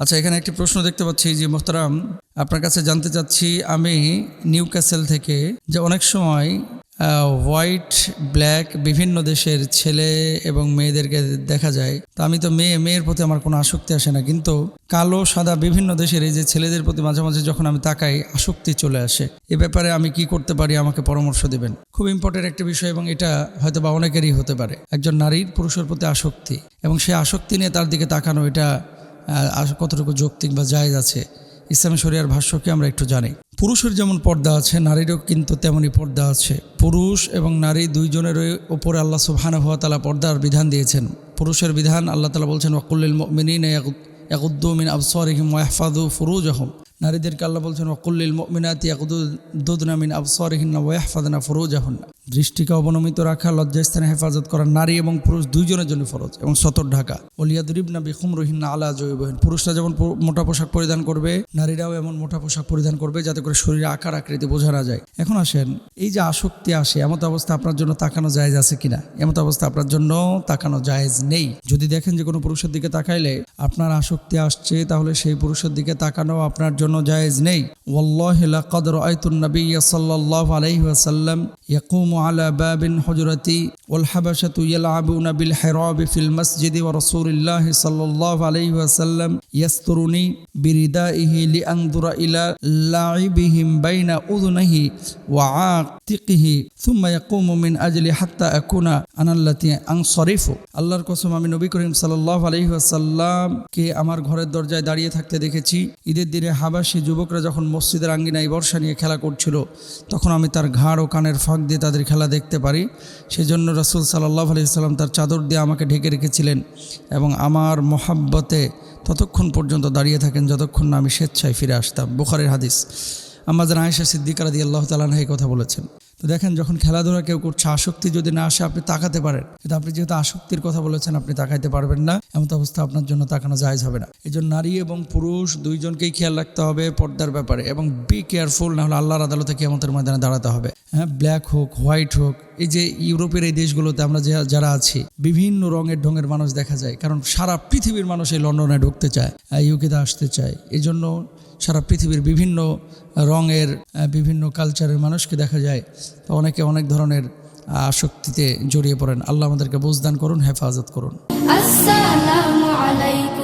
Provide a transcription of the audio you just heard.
আচ্ছা এখানে একটি প্রশ্ন দেখতে পাচ্ছি যে, মোহতারাম, আপনার কাছে জানতে চাচ্ছি আমি নিউ ক্যাসেল থেকে যে অনেক সময় হোয়াইট, ব্ল্যাক বিভিন্ন দেশের ছেলে এবং মেয়েদেরকে দেখা যায়। তো আমি তো মেয়ে, মেয়ের প্রতি আমার কোনো আসক্তি আসে না, কিন্তু কালো, সাদা বিভিন্ন দেশের এই যে ছেলেদের প্রতি মাঝে মাঝে যখন আমি তাকাই, আসক্তি চলে আসে। এ ব্যাপারে আমি কি করতে পারি, আমাকে পরামর্শ দিবেন। খুব ইম্পর্টেন্ট একটা বিষয় এবং এটা হয়তো বা অনেকেরই হতে পারে। একজন নারীর পুরুষের প্রতি আসক্তি এবং সে আসক্তি নিয়ে তার দিকে তাকানো, এটা কতটুকু যৌক্তিক বা জায়েজ আছে, ইসলামী শরিয়ার ভাষ্যকে আমরা একটু জানি। পুরুষের যেমন পর্দা আছে, নারীরও কিন্তু তেমনই পর্দা আছে। পুরুষ এবং নারী দুইজনের ওপরে আল্লাহ সুবহানাহু ওয়া তালা পর্দার বিধান দিয়েছেন। পুরুষের বিধান আল্লাহ তালা বলছেন ওয়াকুল্লিল মিনিন ইয়াকুদ্দু আবসর ইহিম ওয়াহফাদু ফুরুজাহুম। নারীদেরকে আল্লাহ বলছেন ওয়াকুল্লিল মিনাতি ইয়াকুদ্দুদনা মিন আবসারিহিন্না ওয়াহফাদনা ফুরুজাহুন্না। দৃষ্টিকে অবনমিত রাখা, লজ্জাস্থানে হেফাজত করা নারী এবং পুরুষ দুইজনের জন্য ফরজ এবং সতর ঢাকা। অলিয়াদুরিবনা বিখুম রহিন্না আলা জয়বহীন। পুরুষরা যেমন মোটা পোশাক পরিধান করবে, নারীরাও এমন মোটা পোশাক পরিধান করবে যাতে করে শরীরে আকার আকৃতি বোঝা না যায়। এখন আসেন, এই যে আসক্তি আসে, এমত অবস্থা আপনার জন্য তাকানো জায়েজ আছে কিনা? এমত অবস্থা আপনার জন্য তাকানো জায়েজ নেই। যদি দেখেন যে কোনো পুরুষের দিকে তাকাইলে আপনার আসক্তি আসছে, তাহলে সেই পুরুষের দিকে তাকানো আপনার জন্য জায়েজ নেই ওয়াল্লাহি লাকাদ রাআইতু النبي صلى الله عليه وسلم يقوم على باب حجرتي والحبشة يلعبون بالحراب في المسجد ورسول الله صلى الله عليه وسلم يسترني بردائه لأنظر إلى لاعبهم بين أذنه وعاتقه ثم يقوم من أجل حتى أكون أنا التي أنصرف আল্লাহর কসম আমি নবী করিম সাল্লাহ আলহি আসাল্লামকে আমার ঘরের দরজায় দাঁড়িয়ে থাকতে দেখেছি ঈদের দিনে হাবাসী যুবকরা যখন মসজিদের আঙ্গিনায় বর্ষা নিয়ে খেলা করছিল, তখন আমি তার ঘাড় ও কানের ফাঁক দিয়ে তাদের খেলা দেখতে পারি। সেজন্য রসুল সাল্লাহ আলিয়াল্লাম তার চাদর দিয়ে আমাকে ঢেকে রেখেছিলেন এবং আমার মোহাব্বতে ততক্ষণ পর্যন্ত দাঁড়িয়ে থাকেন যতক্ষণ না আমি স্বেচ্ছায় ফিরে আসতাম। বুখারের হাদিস। আমাদের আয়েশা সিদ্দিকার দিয়ে আল্লাহ তালান এই কথা বলেছেন। তো দেখেন, যখন খেলাধুলা কেউ করছে, আসক্তি যদি না আসে, আপনি তাকাতে পারেন। কিন্তু আপনি যেহেতু আসক্তির কথা বলেছেন, আপনি তাকাইতে পারবেন না। এমন অবস্থা আপনার জন্য তাকানো জায়জ হবে না। এই জন্য নারী এবং পুরুষ দুইজনকেই খেয়াল রাখতে হবে পর্দার ব্যাপারে এবং বি কেয়ারফুল না হলে আল্লাহর আদালতে কেমতের ময়দানে দাঁড়াতে হবে। হ্যাঁ ব্ল্যাক হোক হোয়াইট হোক, এই যে ইউরোপের এই দেশগুলোতে আমরা যারা আছি, বিভিন্ন রঙের ঢঙের মানুষ দেখা যায়। কারণ সারা পৃথিবীর মানুষ এই লন্ডনে ঢুকতে চায় ইউকেতে আসতে চায়। এই জন্য সারা পৃথিবীর বিভিন্ন রঙের বিভিন্ন কালচারের মানুষকে দেখা যায়। তো অনেকে অনেক ধরনের আসক্তিতে জড়িয়ে পড়েন। আল্লাহ আমাদেরকে বোঝদান করুন, হেফাজত করুন। আসসালামু আলাইকুম।